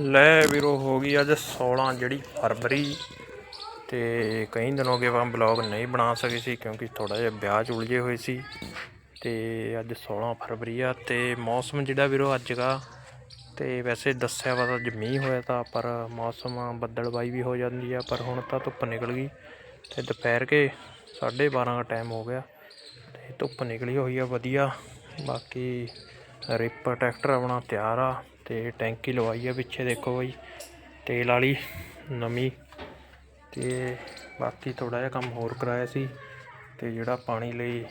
ਲੈ ਵੀਰੋ, ਹੋ ਗਈ ਅੱਜ 16 ਜਿਹੜੀ ਫਰਵਰੀ ਤੇ ਕਈ ਦਿਨ ਹੋ ਗਏ ਆਪਾਂ ਬਲੌਗ ਨਹੀਂ ਬਣਾ ਸਕੇ ਸੀ ਕਿਉਂਕਿ ਥੋੜਾ ਜਿਹਾ ਵਿਆਹ 'ਚ ਉਲਝੇ ਹੋਏ ਸੀ ਤੇ ਅੱਜ 16 ਫਰਵਰੀ ਆ ਤੇ ਮੌਸਮ ਜਿਹੜਾ ਵੀਰੋ ਅੱਜ ਦਾ ਤੇ ਵੈਸੇ ਦੱਸਿਆ ਵਾ ਤਾਂ ਅੱਜ ਮੀਂਹ ਹੋਇਆ ਤਾਂ ਪਰ ਮੌਸਮ ਬੱਦਲਬਾਈ ਵੀ ਹੋ ਜਾਂਦੀ ਆ, ਪਰ ਹੁਣ ਤਾਂ ਧੁੱਪ ਨਿਕਲ ਗਈ ਤੇ ਦੁਪਹਿਰ ਕੇ 12:30 ਦਾ ਟਾਈਮ ਹੋ ਗਿਆ ਤੇ ਧੁੱਪ ਨਿਕਲੀ ਹੋਈ ਆ ਵਧੀਆ, ਬਾਕੀ ਰਿਪ ਟਰੈਕਟਰ ਆਪਣਾ ਤਿਆਰ ਆ। ਤੇ ਟੈਂਕੀ ਲਵਾਈ ਆ ਪਿੱਛੇ ਦੇਖੋ ਬਾਈ, ਤੇਲ ਵਾਲੀ ਨਵੀਂ ਤੇ ਬਾਕੀ ਥੋੜਾ ਜਿਹਾ ਕੰਮ ਹੋਰ ਕਰਾਇਆ ਸੀ ਤੇ ਜਿਹੜਾ ਪਾਣੀ ਲਈ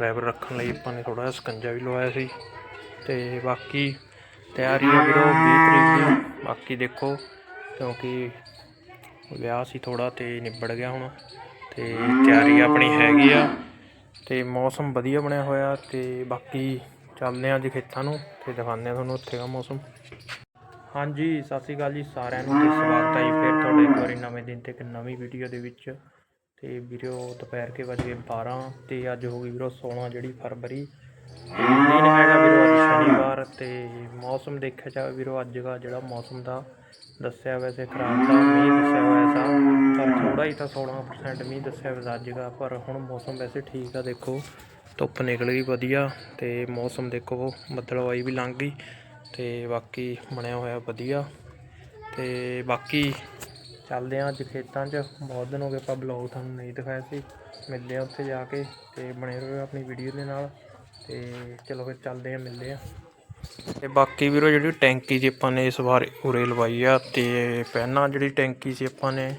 ਰੈਬਰ ਰੱਖਣ ਲਈ ਆਪਾਂ ਨੇ ਥੋੜਾ ਜਿਹਾ ਸਕੰਜਾ ਵੀ ਲਵਾਇਆ ਸੀ ਤੇ ਬਾਕੀ ਤਿਆਰੀ ਆ ਵੀਰੋ 20 ਤਰੀਕ ਦੀ ਬਾਕੀ ਦੇਖੋ ਕਿਉਂਕਿ ਵਿਆਹ ਸੀ ਥੋੜਾ ਤੇ ਨਿਬੜ ਗਿਆ ਹੁਣ ਤੇ ਤਿਆਰੀ ਆਪਣੀ ਹੈਗੀ ਆ ਤੇ ਮੌਸਮ ਵਧੀਆ ਬਣਿਆ ਹੋਇਆ ਤੇ ਬਾਕੀ ਚੱਲਦੇ ਹਾਂ ਅੱਜ ਖੇਤਾਂ ਨੂੰ ਤੇ ਦਿਖਾਉਂਦੇ ਹਾਂ ਤੁਹਾਨੂੰ ਉੱਥੇ ਦਾ ਮੌਸਮ। ਹਾਂਜੀ, ਸਤਿ ਸ਼੍ਰੀ ਅਕਾਲ ਜੀ ਸਾਰਿਆਂ ਨੂੰ, ਤੇ ਸਵਾਗਤ ਹੈ ਜੀ ਫਿਰ ਤੁਹਾਡੇ ਇੱਕ ਵਾਰੀ ਨਵੇਂ ਦਿਨ ਤੇ ਇੱਕ ਨਵੀਂ ਵੀਡੀਓ ਦੇ ਵਿੱਚ। ਤੇ ਵੀਰੋ, ਦੁਪਹਿਰ ਕੇ ਵੱਜ ਗਏ 12 ਤੇ ਅੱਜ ਹੋ ਗਈ ਵੀਰੋ 16 ਜਿਹੜੀ ਫਰਵਰੀ। ਦਿਨ ਹੈਗਾ ਵੀਰੋ ਅੱਜ ਸ਼ਨੀਵਾਰ ਤੇ ਮੌਸਮ ਦੇਖਿਆ ਜਾਵੇ ਵੀਰੋ, ਅੱਜ ਦਾ ਜਿਹੜਾ ਮੌਸਮ ਦਾ ਦੱਸਿਆ ਵੈਸੇ ਖਰਾਬ ਦਾ ਮੀਂਹ ਦੱਸਿਆ ਹੋਇਆ ਸਾ ਪਰ ਥੋੜਾ ਹੀ ਤਾਂ 16% ਮੀਂਹ ਦੱਸਿਆ ਹੋਇਆ ਅੱਜ ਦਾ, ਪਰ ਹੁਣ ਮੌਸਮ ਵੈਸੇ ਠੀਕ ਆ ਦੇਖੋ। ਧੁੱਪ ਨਿਕਲ ਗਈ ਵਧੀਆ ਤੇ ਮੌਸਮ ਦੇਖੋ ਬੱਦਲਵਾਈ ਵੀ ਲੰਘ ਗਈ ਤੇ ਬਾਕੀ ਬਣਿਆ ਹੋਇਆ ਵਧੀਆ ਤੇ ਬਾਕੀ ਚੱਲਦੇ ਹਾਂ ਅੱਜ ਖੇਤਾਂ 'ਚ। ਬਹੁਤ ਦਿਨ ਹੋ ਗਏ ਆਪਾਂ ਬਲੌਗ ਤੁਹਾਨੂੰ ਨਹੀਂ ਦਿਖਾਇਆ ਸੀ। ਮਿਲਦੇ ਹਾਂ ਉੱਥੇ ਜਾ ਕੇ ਤੇ ਬਣੇ ਰਹੋ ਆਪਣੀ ਵੀਡੀਓ ਦੇ ਨਾਲ ਤੇ ਚਲੋ ਫਿਰ ਚੱਲਦੇ ਹਾਂ, ਮਿਲਦੇ ਹਾਂ। ਤੇ ਬਾਕੀ ਵੀਰੋ ਜਿਹੜੀ ਟੈਂਕੀ ਸੀ ਆਪਾਂ ਨੇ ਇਸ ਵਾਰ ਉਰੇ ਲਵਾਈ ਆ ਤੇ ਪਹਿਲਾਂ ਜਿਹੜੀ ਟੈਂਕੀ ਸੀ ਆਪਾਂ ਨੇ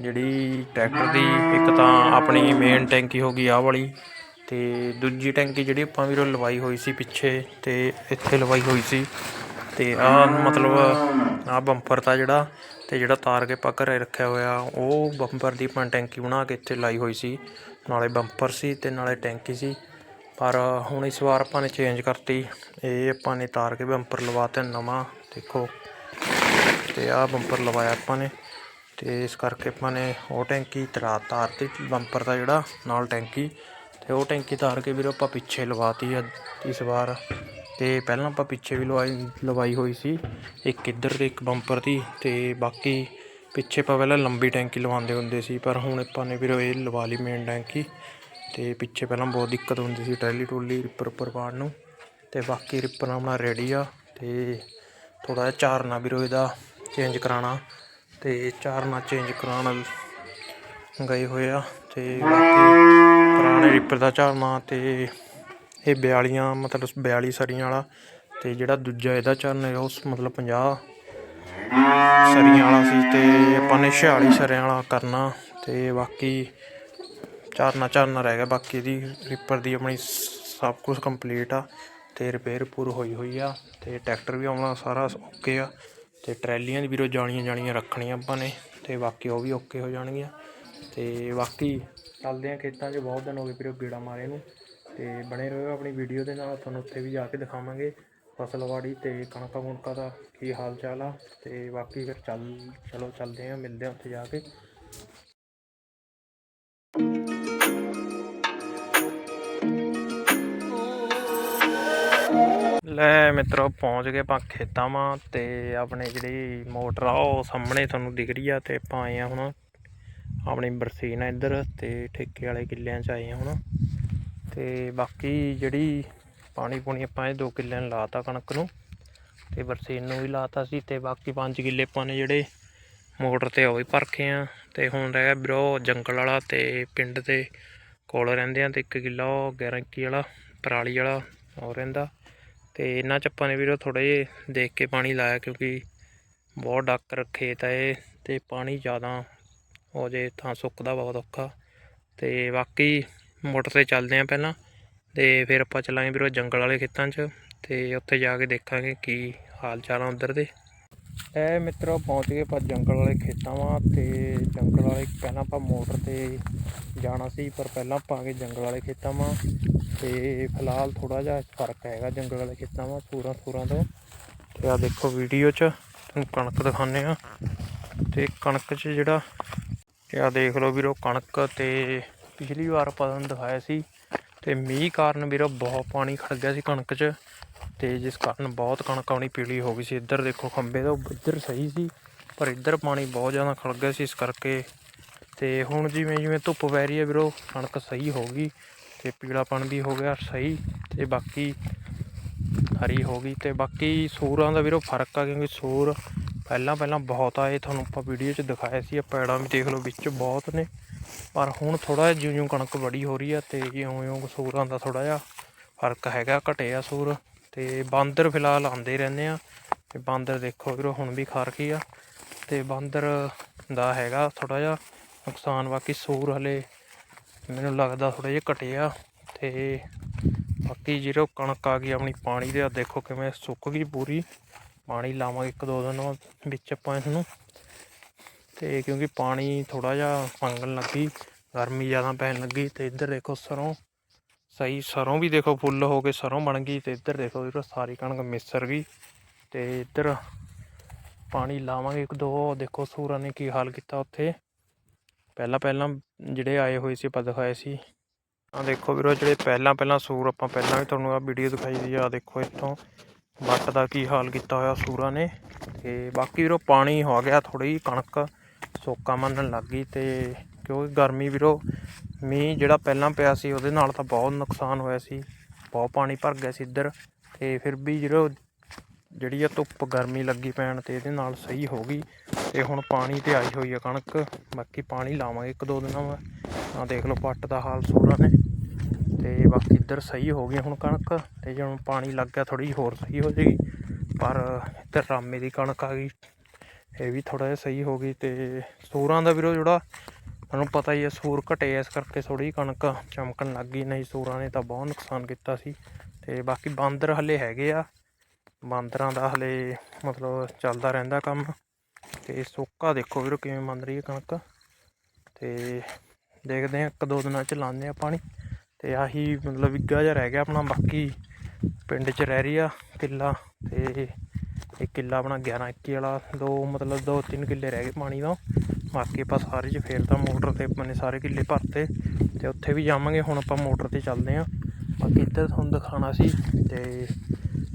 ਜਿਹੜੀ ਟਰੈਕਟਰ ਦੀ ਇੱਕ ਤਾਂ ਆਪਣੀ ਮੇਨ ਟੈਂਕੀ ਹੋ ਗਈ ਆਹ ਵਾਲੀ ਤੇ ਦੂਜੀ ਟੈਂਕੀ ਜਿਹੜੀ ਆਪਾਂ ਵੀਰੋ ਲਵਾਈ ਹੋਈ ਸੀ ਪਿੱਛੇ ਤੇ ਇੱਥੇ ਲਵਾਈ ਹੋਈ ਸੀ। ਤੇ ਆ ਮਤਲਬ ਆ ਬੰਪਰ ਤਾਂ ਜਿਹੜਾ ਤੇ ਜਿਹੜਾ ਤਾਰ ਕੇ ਆਪਾਂ ਘਰੇ ਰੱਖਿਆ ਹੋਇਆ, ਉਹ ਬੰਪਰ ਦੀ ਆਪਾਂ ਟੈਂਕੀ ਬਣਾ ਕੇ ਇੱਥੇ ਲਾਈ ਹੋਈ ਸੀ। ਨਾਲੇ ਬੰਪਰ ਸੀ ਤੇ ਨਾਲੇ ਟੈਂਕੀ ਸੀ। ਪਰ ਹੁਣ ਇਸ ਵਾਰ ਆਪਾਂ ਨੇ ਚੇਂਜ ਕਰਤੀ। ਇਹ ਆਪਾਂ ਨੇ ਤਾਰ ਕੇ ਬੰਪਰ ਲਵਾਤਾ ਨਵਾਂ, ਦੇਖੋ। ਤੇ ਆਹ ਬੰਪਰ ਲਵਾਇਆ ਆਪਾਂ ਨੇ। ਤੇ ਇਸ ਕਰਕੇ ਆਪਾਂ ਨੇ ਉਹ ਟੈਂਕੀ ਤਰਾ ਤਾਰਤੀ ਬੰਪਰ ਦਾ ਜਿਹੜਾ ਨਾਲ ਟੈਂਕੀ ਤੇ ਉਹ ਟੈਂਕੀ ਤਾਰ ਕੇ ਵੀਰੋ ਆਪਾਂ ਪਿੱਛੇ ਲਵਾਤੀ ਆ ਇਸ ਵਾਰ। ਤੇ ਪਹਿਲਾਂ ਆਪਾਂ ਪਿੱਛੇ ਵੀ ਲਵਾਈ ਲਵਾਈ ਹੋਈ ਸੀ। ਇੱਕ ਇੱਧਰ ਤੇ ਇੱਕ ਬੰਪਰ ਦੀ ਤੇ ਬਾਕੀ ਪਿੱਛੇ ਆਪਾਂ ਪਹਿਲਾਂ ਲੰਬੀ ਟੈਂਕੀ ਲਵਾਉਂਦੇ ਹੁੰਦੇ ਸੀ, ਪਰ ਹੁਣ ਆਪਾਂ ਨੇ ਵੀਰੋ ਇਹ ਲਵਾ ਲਈ ਮੇਨ ਟੈਂਕੀ। ਤੇ ਪਿੱਛੇ ਪਹਿਲਾਂ ਬਹੁਤ ਦਿੱਕਤ ਹੁੰਦੀ ਸੀ ਟਰੈਲੀ ਟੋਲੀ ਰਿਪਰ ਉੱਪਰ ਪਾਉਣ ਨੂੰ। ਤੇ ਬਾਕੀ ਰਿਪਰ ਆਪਣਾ ਰੈਡੀ ਆ ਤੇ ਥੋੜਾ ਜਿਹਾ ਚਾਰਨਾ ਵੀਰੋ ਇਹਦਾ ਚੇਂਜ ਕਰਾਉਣਾ। ਤੇ ਚਾਰਨਾ ਚੇਂਜ ਕਰਾਉਣ ਗਏ ਹੋਏ ਆ ਤੇ ਬਾਕੀ ਪੁਰਾਣੇ ਰਿਪਰ ਦਾ ਝਰਨਾ ਤੇ ਇਹ 42 ਮਤਲਬ 42 ਸਰੀਆਂ ਵਾਲਾ ਤੇ ਜਿਹੜਾ ਦੂਜਾ ਇਹਦਾ ਝਰਨਾ ਹੈ, ਉਸ ਮਤਲਬ 50 ਸਰੀਆਂ ਵਾਲਾ ਸੀ ਤੇ ਆਪਾਂ ਨੇ 46 ਸਰੀਆਂ ਵਾਲਾ ਕਰਨਾ ਤੇ ਬਾਕੀ ਝਰਨਾ ਝਰਨਾ ਰਹਿ ਗਿਆ, ਬਾਕੀ ਦੀ ਰੀਪਰ ਦੀ ਆਪਣੀ ਸਭ ਕੁਝ ਕੰਪਲੀਟ ਆ ਤੇ ਰਿਪੇਅਰ ਪੂਰ ਹੋਈ ਹੋਈ ਆ ਤੇ ਟਰੈਕਟਰ ਵੀ ਆਉਣਾ ਸਾਰਾ ਓਕੇ ਆ ਤੇ ਟਰੈਲੀਆਂ ਦੀ ਵੀਰੋ ਜਾਣੀਆਂ ਜਾਣੀਆਂ ਰੱਖਣੀਆਂ ਆਪਾਂ ਨੇ ਤੇ ਬਾਕੀ ਉਹ ਵੀ ਓਕੇ ਹੋ ਜਾਣਗੀਆਂ ਤੇ ਬਾਕੀ ਚੱਲਦੇ ਆ ਖੇਤਾਂ 'ਚ, ਬਹੁਤ ਦਿਨ ਹੋ ਗਏ ਵੀਰੋ ਗੇੜਾ ਮਾਰੇ ਨੂੰ ਤੇ ਬਣੇ ਰਹੋ ਆਪਣੀ ਵੀਡੀਓ ਦੇ ਨਾਲ, ਤੁਹਾਨੂੰ ਉੱਥੇ ਵੀ ਜਾ ਕੇ ਦਿਖਾਵਾਂਗੇ ਫਸਲਵਾੜੀ ਤੇ ਕਣਕਾਂ ਕੁਣਕਾਂ ਦਾ ਕੀ ਹਾਲ ਚਾਲ ਆ ਤੇ ਬਾਕੀ ਫਿਰ ਚੱਲ, ਚਲੋ ਚੱਲਦੇ ਆ, ਮਿਲਦੇ ਆ ਉੱਥੇ ਜਾ ਕੇ। ਲੈ ਮਿੱਤਰੋ, ਪਹੁੰਚ ਗਏ ਆਪਾਂ ਖੇਤਾਂ ਵਾਂ ਤੇ ਆਪਣੇ ਜਿਹੜੀ ਮੋਟਰ ਆ ਉਹ ਸਾਹਮਣੇ ਤੁਹਾਨੂੰ ਦਿਖ ਰਹੀ ਆ ਤੇ ਆਪਾਂ ਆਏ ਆ ਹੁਣ ਆਪਣੀ ਬਰਸੀਨ ਆ ਇੱਧਰ ਤੇ ਠੇਕੇ ਵਾਲੇ ਕਿੱਲਿਆਂ 'ਚ ਆਏ ਹੁਣ। ਤੇ ਬਾਕੀ ਜਿਹੜੀ ਪਾਣੀ ਪੂਣੀ ਆਪਾਂ ਇਹ 2 ਕਿੱਲਿਆਂ ਨੂੰ ਲਾਤਾ ਕਣਕ ਨੂੰ, ਤੇ ਬਰਸੀਨ ਨੂੰ ਵੀ ਲਾਤਾ ਸੀ ਤੇ ਬਾਕੀ 5 ਕਿੱਲੇ ਆਪਾਂ ਨੇ ਜਿਹੜੇ ਮੋਟਰ ਤੇ ਉਹ ਵੀ ਭਰਖੇ ਆ। ਤੇ ਹੁਣ ਰਹਿ ਗਿਆ ਵੀਰੋ ਜੰਗਲ ਵਾਲਾ ਤੇ ਪਿੰਡ ਦੇ ਕੋਲ ਰਹਿੰਦੇ ਆ ਤੇ 1 ਕਿੱਲਾ ਉਹ 11 ਇੱਕੀ ਵਾਲਾ ਪਰਾਲੀ ਵਾਲਾ ਉਹ ਰਹਿੰਦਾ। ਤੇ ਇਹਨਾਂ ਚ ਆਪਾਂ ਨੇ ਵੀਰੋ ਥੋੜੇ ਜਿਹੇ ਦੇਖ ਕੇ ਪਾਣੀ ਲਾਇਆ ਕਿਉਂਕਿ ਬਹੁਤ ਡੱਕ ਖੇਤ ਆ ਇਹ, ਤੇ ਪਾਣੀ ਜ਼ਿਆਦਾ ਹੋ ਜੇ ਤਾਂ ਸੁੱਕਦਾ ਬਹੁਤ ਔਖਾ। ਤੇ ਬਾਕੀ ਮੋਟਰ ਤੇ ਚੱਲਦੇ ਆ ਪਹਿਲਾਂ। ਤੇ ਫਿਰ ਆਪਾਂ ਚੱਲਾਂਗੇ ਵੀਰੋ ਜੰਗਲ ਵਾਲੇ ਖੇਤਾਂ 'ਚ। ਤੇ ਉੱਥੇ ਜਾ ਕੇ ਦੇਖਾਂਗੇ ਕੀ ਹਾਲ ਚਾਲ ਆ ਉਧਰ ਦੇ। ਇਹ ਮਿੱਤਰੋ ਪਹੁੰਚ ਗਏ ਆਪਾਂ ਜੰਗਲ ਵਾਲੇ ਖੇਤਾਂ ਵਾਂ। ਤੇ ਜੰਗਲ ਵਾਲੇ ਪਹਿਲਾਂ ਆਪਾਂ ਮੋਟਰ ਤੇ ਜਾਣਾ ਸੀ, ਪਰ ਪਹਿਲਾਂ ਆਪਾਂ ਗਏ ਜੰਗਲ ਵਾਲੇ ਖੇਤਾਂ ਵਾਂ। ਤੇ ਫਿਲਹਾਲ ਥੋੜਾ ਜਿਹਾ ਫ਼ਰਕ ਹੈਗਾ ਜੰਗਲ ਵਾਲੇ ਖੇਤਾਂ ਵਾਂ ਸੂਰਾਂ ਸੂਰਾਂ ਤੋਂ। ਤੇ ਆ ਦੇਖੋ ਵੀਡੀਓ 'ਚ, ਤੁਹਾਨੂੰ ਕਣਕ ਦਿਖਾਉਂਦੇ ਆ। ਤੇ ਕਣਕ 'ਚ ਜਿਹੜਾ ਤੇ ਆ ਦੇਖ ਲਓ ਵੀਰੋ ਕਣਕ ਤੇ ਪਿਛਲੀ ਵਾਰ ਆਪਾਂ ਤੁਹਾਨੂੰ ਦਿਖਾਇਆ ਸੀ ਤੇ ਮੀਂਹ ਕਾਰਨ ਵੀਰੋ ਬਹੁਤ ਪਾਣੀ ਖੜ ਗਿਆ ਸੀ ਕਣਕ 'ਚ ਤੇ ਜਿਸ ਕਾਰਨ ਬਹੁਤ ਕਣਕ ਆਉਣੀ ਪੀਲੀ ਹੋ ਗਈ ਸੀ। ਇੱਧਰ ਦੇਖੋ ਖੰਬੇ ਤੋਂ ਇੱਧਰ ਸਹੀ ਸੀ, ਪਰ ਇੱਧਰ ਪਾਣੀ ਬਹੁਤ ਜ਼ਿਆਦਾ ਖੜ ਗਿਆ ਸੀ ਇਸ ਕਰਕੇ। ਤੇ ਹੁਣ ਜਿਵੇਂ ਜਿਵੇਂ ਧੁੱਪ ਪੈ ਰਹੀ ਹੈ ਵੀਰੋ, ਕਣਕ ਸਹੀ ਹੋ ਗਈ ਤੇ ਪੀਲਾਪਣ ਵੀ ਹੋ ਗਿਆ ਸਹੀ ਤੇ ਬਾਕੀ ਹਰੀ ਹੋ ਗਈ ਤੇ ਬਾਕੀ ਸੂਰਾਂ ਦਾ ਵੀਰੋ ਫ਼ਰਕ ਆ ਕਿਉਂਕਿ ਸੂਰ ਪਹਿਲਾਂ ਪਹਿਲਾਂ ਬਹੁਤ ਆਏ ਤੁਹਾਨੂੰ ਆਪਾਂ ਵੀਡੀਓ 'ਚ ਦਿਖਾਇਆ ਸੀ ਇਹ ਪੈੜਾਂ ਵੀ ਦੇਖ ਲਓ ਵਿੱਚ ਬਹੁਤ ਨੇ। ਪਰ ਹੁਣ ਥੋੜਾ ਜਿਹਾ ਜਿਉਂ-ਜਿਉਂ ਕਣਕ ਬੜੀ ਹੋ ਰਹੀ ਆ ਤੇ ਇਉਂ-ਇਉਂ ਸੂਰਾਂ ਦਾ ਥੋੜਾ ਜਿਹਾ ਫ਼ਰਕ ਹੈਗਾ, ਘਟਿਆ ਸੂਰ। ਤੇ ਬਾਂਦਰ ਫਿਲਹਾਲ ਆਉਂਦੇ ਰਹਿੰਦੇ ਆ। ਤੇ ਬਾਂਦਰ ਦੇਖੋ ਵੀਰੋ, ਹੁਣ ਵੀ ਖਾ ਰਖੀ ਆ। ਤੇ ਬਾਂਦਰ ਦਾ ਹੈਗਾ ਥੋੜਾ ਜਿਹਾ ਨੁਕਸਾਨ, ਬਾਕੀ ਸੂਰ ਹਲੇ ਮੈਨੂੰ ਲੱਗਦਾ ਥੋੜਾ ਜਿਹਾ ਘਟਿਆ। ਤੇ ਬਾਕੀ ਜਿਹੜਾ ਕਣਕ ਆ ਗਈ ਆਪਣੀ ਪਾਣੀ ਦੇ ਆ ਦੇਖੋ ਕਿਵੇਂ ਸੁੱਕ ਗਈ ਪੂਰੀ। ਪਾਣੀ ਲਾਵਾਂਗੇ ਇੱਕ ਦੋ ਦਿਨ ਵਿੱਚ ਆਪਾਂ ਇਹਨੂੰ ਤੇ ਕਿਉਂਕਿ ਪਾਣੀ ਥੋੜਾ ਜਿਹਾ ਮੰਗਣ ਲੱਗੀ, ਗਰਮੀ ਜ਼ਿਆਦਾ ਪੈਣ ਲੱਗੀ, ਤੇ ਇੱਧਰ ਦੇਖੋ ਸਰੋਂ, ਸਹੀ ਸਰੋਂ ਵੀ ਦੇਖੋ ਫੁੱਲ ਹੋ ਕੇ ਸਰੋਂ ਬਣ ਗਈ, ਤੇ ਇੱਧਰ ਦੇਖੋ ਵੀਰੋ ਸਾਰੀ ਕਣਕ ਮਿਸਰ ਗਈ। ਤੇ ਇੱਧਰ ਪਾਣੀ ਲਾਵਾਂਗੇ ਇੱਕ ਦੋ, ਦੇਖੋ ਸੂਰਾਂ ਨੇ ਕੀ ਹਾਲ ਕੀਤਾ ਉੱਥੇ। ਪਹਿਲਾਂ ਪਹਿਲਾਂ ਜਿਹੜੇ ਆਏ ਹੋਏ ਸੀ, ਆਪਾਂ ਦਿਖਾਏ ਸੀ। ਆ ਦੇਖੋ ਵੀਰੋ ਜਿਹੜੇ ਪਹਿਲਾਂ ਪਹਿਲਾਂ ਸੂਰ ਆਪਾਂ ਪਹਿਲਾਂ ਵੀ ਤੁਹਾਨੂੰ ਆ ਵੀਡੀਓ ਦਿਖਾਈ ਦੀ ਆ ਦੇਖੋ ਇੱਥੋਂ। ਵੱਟ ਦਾ ਕੀ ਹਾਲ ਕੀਤਾ ਹੋਇਆ ਸੂਰਾਂ ਨੇ ਤੇ ਬਾਕੀ ਵੀਰੋ ਪਾਣੀ ਹੋ ਗਿਆ ਥੋੜੀ ਕਣਕ ਸੋਕਾ ਮੰਨਣ ਲੱਗ ਗਈ ਤੇ ਕਿਉਂਕਿ ਗਰਮੀ ਵੀਰੋ, ਮੀਂਹ ਜਿਹੜਾ ਪਹਿਲਾਂ ਪਿਆ ਸੀ ਉਹਦੇ ਨਾਲ ਤਾਂ ਬਹੁਤ ਨੁਕਸਾਨ ਹੋਇਆ ਸੀ, ਬਹੁਤ ਪਾਣੀ ਭਰ ਗਿਆ ਸੀ ਇੱਧਰ ਤੇ ਫਿਰ ਵੀ ਵੀਰੋ ਜਿਹੜੀ ਆ ਧੁੱਪ ਗਰਮੀ ਲੱਗੀ ਪੈਣ ਤੇ ਇਹਦੇ ਨਾਲ ਸਹੀ ਹੋ ਗਈ ਤੇ ਹੁਣ ਪਾਣੀ ਤੇ ਆਈ ਹੋਈ ਆ ਕਣਕ, ਬਾਕੀ ਪਾਣੀ ਲਾਵਾਂਗੇ ਇੱਕ ਦੋ ਦਿਨਾਂ ਬਾਅਦ ਆ ਦੇਖ ਲਓ ਪੱਟ ਦਾ ਹਾਲ ਸੂਰਾਂ ਨੇ। ਤੇ ਬਾਕੀ ਇੱਧਰ ਸਹੀ ਹੋ ਗਈ ਹੁਣ ਕਣਕ ਤੇ ਜਦੋਂ ਪਾਣੀ ਲੱਗ ਗਿਆ ਥੋੜੀ ਹੋਰ ਸਹੀ ਹੋ ਜਾਏਗੀ, ਪਰ ਇੱਧਰ ਰਾਮੇ ਦੀ ਕਣਕ ਆ ਗਈ, ਇਹ ਵੀ ਥੋੜਾ ਜਿਹਾ ਸਹੀ ਹੋ ਗਈ ਤੇ ਸੂਰਾਂ ਦਾ ਵੀਰੋ ਜਿਹੜਾ ਤੁਹਾਨੂੰ ਪਤਾ ਹੀ ਹੈ ਸੂਰ ਘਟੇ ਇਸ ਕਰਕੇ ਥੋੜੀ ਕਣਕ ਚਮਕਣ ਲੱਗ ਗਈ, ਨਹੀਂ ਸੂਰਾਂ ਨੇ ਤਾਂ ਬਹੁਤ ਨੁਕਸਾਨ ਕੀਤਾ ਸੀ ਤੇ ਬਾਕੀ ਬਾਂਦਰ ਹਲੇ ਹੈਗੇ ਆ, ਬਾਂਦਰਾਂ ਦਾ ਹਲੇ ਮਤਲਬ ਚੱਲਦਾ ਰਹਿੰਦਾ ਕੰਮ ਤੇ ਸੋਕਾ ਦੇਖੋ ਵੀਰੋ ਕਿਵੇਂ ਮੰਨ ਰਹੀ ਹੈ ਕਣਕ ਤੇ ਦੇਖਦੇ ਹਾਂ ਇੱਕ ਦੋ ਦਿਨਾਂ ਚ ਲਾਉਂਦੇ ਆ ਪਾਣੀ। ਤੇ ਆਹੀ ਮਤਲਬ ਵਿੱਗਾ ਜਿਹਾ ਰਹਿ ਗਿਆ ਆਪਣਾ, ਬਾਕੀ ਪਿੰਡ 'ਚ ਰਹਿ ਰਹੀ ਆ ਕਿੱਲਾ ਤੇ ਇੱਕ ਕਿੱਲਾ ਆਪਣਾ 11 21 ਵਾਲਾ, ਦੋ ਮਤਲਬ ਦੋ ਤਿੰਨ ਕਿੱਲੇ ਰਹਿ ਗਏ ਪਾਣੀ ਦਾ ਬਾਕੀ ਆਪਾਂ ਸਾਰੇ 'ਚ ਫੇਰ ਤਾਂ ਮੋਟਰ ਤੇ ਆਪਣੇ ਸਾਰੇ ਕਿੱਲੇ ਭਰਤੇ ਤੇ ਉੱਥੇ ਵੀ ਜਾਵਾਂਗੇ, ਹੁਣ ਆਪਾਂ ਮੋਟਰ ਤੇ ਚੱਲਦੇ ਆਂ। ਬਾਕੀ ਇੱਧਰ ਤੁਹਾਨੂੰ ਦਿਖਾਣਾ ਸੀ ਤੇ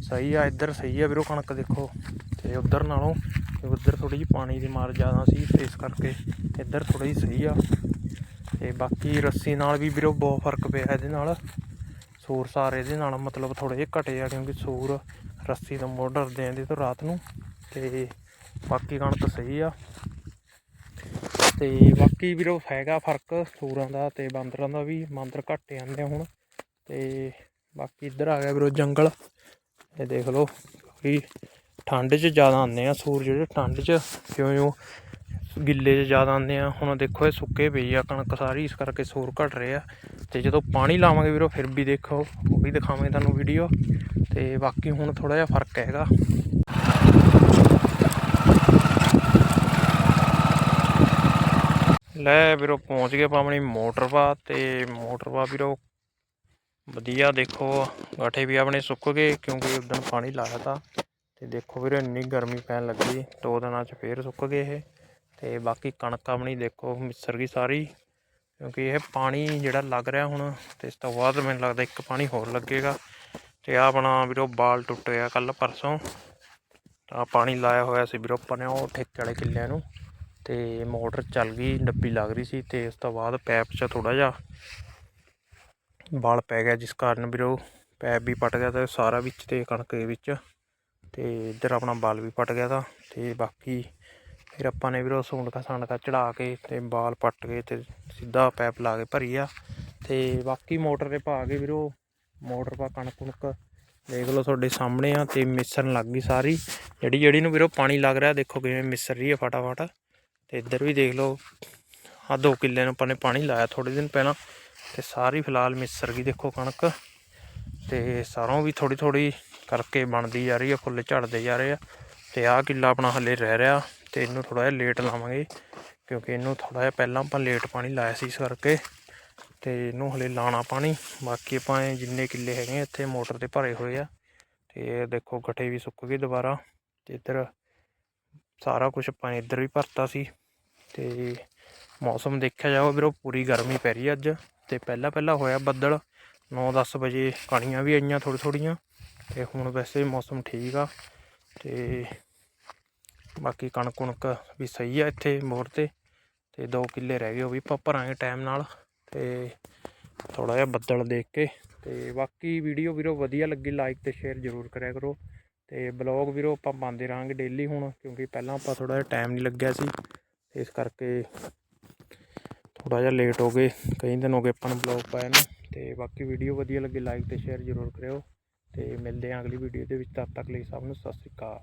ਸਹੀ ਆ, ਇੱਧਰ ਸਹੀ ਆ ਵੀਰੋ ਕਣਕ ਦੇਖੋ ਤੇ ਉੱਧਰ ਨਾਲੋਂ, ਉੱਧਰ ਥੋੜੀ ਜਿਹੀ ਪਾਣੀ ਦੀ ਮਾਰ ਜ਼ਿਆਦਾ ਸੀ ਇਸ ਕਰਕੇ ਇੱਧਰ ਥੋੜੀ ਜਿਹੀ ਸਹੀ ਆ। ਤੇ ਬਾਕੀ ਰੱਸੀ ਨਾਲ ਵੀ ਵੀਰੋ ਬਹੁਤ ਫ਼ਰਕ ਪਿਆ ਇਹਦੇ ਨਾਲ। ਸੂਰ ਸਾਰ ਇਹਦੇ ਨਾਲ ਮਤਲਬ ਥੋੜੇ ਜਿਹੇ ਘਟੇ ਆ ਕਿਉਂਕਿ ਸੂਰ ਰੱਸੀ ਤੋਂ ਮੋਢ ਡਰਦੇ ਆ ਤੋਂ ਰਾਤ ਨੂੰ। ਤੇ ਬਾਕੀ ਕਣਕ ਸਹੀ ਆ। ਤੇ ਬਾਕੀ ਵੀਰੋ ਹੈਗਾ ਫ਼ਰਕ ਸੂਰਾਂ ਦਾ ਤੇ ਬਾਂਦਰਾਂ ਦਾ ਵੀ, ਬਾਂਦਰ ਘੱਟ ਜਾਂਦੇ ਆ ਹੁਣ। ਤੇ ਬਾਕੀ ਇੱਧਰ ਆ ਗਿਆ ਵੀਰੋ ਜੰਗਲ। ਇਹ ਦੇਖ ਲਓ ਕਿ ਠੰਡ 'ਚ ਜ਼ਿਆਦਾ ਆਉਂਦੇ ਆ ਸੂਰ ਜਿਹੜੇ ਠੰਡ 'ਚ ਕਿਉਂ ਗਿੱਲੇ 'ਚ ਜ਼ਿਆਦਾ ਆਉਂਦੇ ਆ। ਹੁਣ ਦੇਖੋ, ਇਹ ਸੁੱਕੇ ਪਈ ਆ ਕਣਕ ਸਾਰੀ, ਇਸ ਕਰਕੇ ਸੂਰ ਘਟ ਰਹੇ ਆ। ਤੇ ਜਦੋਂ ਪਾਣੀ ਲਾਵਾਂਗੇ ਵੀਰੋ, ਫਿਰ ਵੀ ਦੇਖੋ, ਉਹ ਵੀ ਦਿਖਾਵਾਂਗੇ ਤੁਹਾਨੂੰ ਵੀਡੀਓ। ਤੇ ਬਾਕੀ ਹੁਣ ਥੋੜਾ ਜਿਹਾ ਫ਼ਰਕ ਹੈਗਾ। ਲੈ ਵੀਰੋ, ਪਹੁੰਚ ਗਏ ਆਪਾਂ ਆਪਣੀ ਮੋਟਰ ਪਾ ਤੇ ਮੋਟਰ ਪਾ ਵੀਰੋ। ਵਧੀਆ ਦੇਖੋ, ਗਾਠੇ ਵੀ ਆਪਣੇ ਸੁੱਕ ਗਏ ਕਿਉਂਕਿ ਉਦੋਂ ਪਾਣੀ ਲਾਇਆ ਤਾ। ਤੇ ਦੇਖੋ ਵੀਰੋ, ਇੰਨੀ ਗਰਮੀ ਪੈਣ ਲੱਗੀ। ਦੋ ਦਿਨਾਂ 'ਚ ਫੇਰ ਸੁੱਕ ਗਏ ਇਹ। ਤੇ ਬਾਕੀ ਕਣਕ ਆਪਣੀ ਦੇਖੋ ਮਿਸਰ ਗਈ ਸਾਰੀ, ਕਿਉਂਕਿ ਇਹ ਪਾਣੀ ਜਿਹੜਾ ਲੱਗ ਰਿਹਾ ਹੁਣ, ਤੇ ਇਸ ਤੋਂ ਬਾਅਦ ਮੈਨੂੰ ਲੱਗਦਾ ਇੱਕ ਪਾਣੀ ਹੋਰ ਲੱਗੇਗਾ। ਤੇ ਆ ਆਪਣਾ ਵੀਰੋ ਬਾਲ ਟੁੱਟ ਗਿਆ ਕੱਲ ਪਰਸੋਂ। ਤਾਂ ਪਾਣੀ ਲਾਇਆ ਹੋਇਆ ਸੀ ਵੀਰੋ ਆਪਾਂ ਨੇ, ਉਹ ਠੇਕੇ ਵਾਲੇ ਕਿੱਲਿਆਂ ਨੂੰ। ਤੇ ਮੋਟਰ ਚੱਲ ਗਈ, ਡੱਬੀ ਲੱਗ ਰਹੀ ਸੀ ਤੇ ਉਸ ਤੋਂ ਬਾਅਦ ਪੈਪ 'ਚ ਥੋੜਾ ਜਿਹਾ ਬਾਲ ਪੈ ਗਿਆ, ਜਿਸ ਕਾਰਨ ਵੀਰੋ ਪੈਪ ਵੀ ਪਟ ਗਿਆ ਤੇ ਸਾਰਾ ਵਿੱਚ ਤੇ ਕਣਕ ਦੇ ਵਿੱਚ। ਤੇ ਇੱਧਰ ਆਪਣਾ ਬਾਲ ਵੀ ਪਟ ਗਿਆ ਤਾਂ, ਤੇ ਬਾਕੀ ਫਿਰ ਆਪਾਂ ਨੇ ਵੀਰੋ ਸੂੰਡਕਾ ਸਾਂਡਕਾ ਚੜਾ ਕੇ ਤੇ ਬਾਲ ਪੱਟ ਕੇ ਤੇ ਸਿੱਧਾ ਪੈਪ ਲਾ ਕੇ ਭਰੀ ਆ। ਤੇ ਬਾਕੀ ਮੋਟਰ ਤੇ ਪਾ ਕੇ ਵੀਰੋ, ਮੋਟਰ ਪਾ ਕਣਕ ਕੁਣਕ ਦੇਖ ਲਓ ਤੁਹਾਡੇ ਸਾਹਮਣੇ ਆ ਤੇ ਮਿਸਰਨ ਲੱਗ ਗਈ ਸਾਰੀ। ਜਿਹੜੀ ਜਿਹੜੀ ਨੂੰ ਵੀਰੋ ਪਾਣੀ ਲੱਗ ਰਿਹਾ, ਦੇਖੋ ਕਿਵੇਂ ਮਿਸਰ ਰਹੀ ਹੈ ਫਟਾਫਟ। ਤੇ ਇੱਧਰ ਵੀ ਦੇਖ ਲਓ ਆ ਦੋ ਕਿੱਲੇ ਨੂੰ ਆਪਾਂ ਨੇ ਪਾਣੀ ਲਾਇਆ ਥੋੜੇ ਦਿਨ ਪਹਿਲਾਂ। ਤੇ ਸਾਰੀ ਫਿਲਹਾਲ ਮਿਸਰ ਗਈ ਦੇਖੋ ਕਣਕ। ਤੇ ਸਰੋਂ ਵੀ ਥੋੜੀ ਥੋੜੀ ਕਰਕੇ ਬਣਦੀ ਜਾ ਰਹੀ ਆ, ਫੁੱਲ ਝੜਦੇ ਜਾ ਰਹੇ ਆ। ਤੇ ਆਹ ਕਿੱਲਾ ਆਪਣਾ ਹੱਲੇ ਰਹਿ ਰਿਹਾ ਤੇ ਇਹਨੂੰ ਥੋੜਾ ਜਿਹਾ ਲੇਟ ਲਾਵਾਂਗੇ ਕਿਉਂਕਿ ਇਹਨੂੰ ਥੋੜਾ ਜਿਹਾ ਪਹਿਲਾਂ ਆਪਾਂ ਲੇਟ ਪਾਣੀ ਲਾਇਆ ਸੀ ਇਸ ਕਰਕੇ ਤੇ ਇਹਨੂੰ ਹਲੇ ਲਾਣਾ ਪਾਣੀ। ਬਾਕੀ ਆਪਾਂ ਜਿੰਨੇ ਕਿੱਲੇ ਹੈਗੇ ਇੱਥੇ ਮੋਟਰ ਤੇ ਭਰੇ ਹੋਏ ਆ। ਤੇ ਇਹ ਦੇਖੋ ਗਠੇ ਵੀ ਸੁੱਕ ਗਏ ਦੁਬਾਰਾ ਤੇ ਇੱਧਰ ਸਾਰਾ ਕੁਝ ਆਪਾਂ ਇੱਧਰ ਵੀ ਭਰਤਾ ਸੀ। ਤੇ ਮੌਸਮ ਦੇਖਿਆ ਜਾਓ ਵੀਰੋ, ਪੂਰੀ ਗਰਮੀ ਪੈ ਰਹੀ ਅੱਜ ਤੇ ਪਹਿਲਾਂ ਪਹਿਲਾਂ ਹੋਇਆ ਬੱਦਲ। 9-10 ਵਜੇ ਕਣੀਆਂ ਵੀ ਆਈਆਂ ਥੋੜੀ ਥੋੜੀਆਂ ਤੇ ਹੁਣ ਵੈਸੇ ਮੌਸਮ ਠੀਕ ਆ। ਤੇ ਬਾਕੀ ਕਣਕ ਕੁਣਕ ਵੀ ਸਹੀ ਆ ਇੱਥੇ ਮੋਰ ਤੇ ਤੇ 2 ਕਿੱਲੇ ਰਹਿ ਗਏ ਉਹ ਵੀ ਆਪਾਂ ਭਰਾਂਗੇ ਟਾਈਮ ਨਾਲ ਤੇ ਥੋੜਾ ਜਿਹਾ ਬੱਦਲ ਦੇਖ ਕੇ ਤੇ ਬਾਕੀ ਵੀਡੀਓ ਵੀਰੋ ਵਧੀਆ ਲੱਗੀ ਲਾਈਕ ਤੇ ਸ਼ੇਅਰ ਜ਼ਰੂਰ ਕਰਿਆ ਕਰੋ ਤੇ ਬਲੌਗ ਵੀਰੋ ਆਪਾਂ ਪਾਉਂਦੇ ਰਹਾਂਗੇ ਡੇਲੀ ਹੁਣ ਕਿਉਂਕਿ ਪਹਿਲਾਂ ਆਪਾਂ ਥੋੜਾ ਜਿਹਾ ਟਾਈਮ ਨਹੀਂ ਲੱਗਿਆ ਸੀ ਇਸ ਕਰਕੇ ਥੋੜਾ ਜਿਹਾ ਲੇਟ ਹੋ ਗਏ, ਕਈ ਦਿਨ ਹੋ ਗਏ ਆਪਾਂ ਨੂੰ ਬਲੌਗ ਪਾਇਆ ਨੂੰ ਤੇ ਬਾਕੀ ਵੀਡੀਓ ਵਧੀਆ ਲੱਗੀ ਲਾਈਕ ਤੇ ਸ਼ੇਅਰ ਜ਼ਰੂਰ ਕਰਿਓ। ਤੇ ਮਿਲਦੇ ਹਾਂ ਅਗਲੀ ਵੀਡੀਓ ਦੇ ਵਿੱਚ, ਤਦ ਤੱਕ ਲਈ ਸਭ ਨੂੰ ਸਤਿ ਸ਼੍ਰੀ ਅਕਾਲ।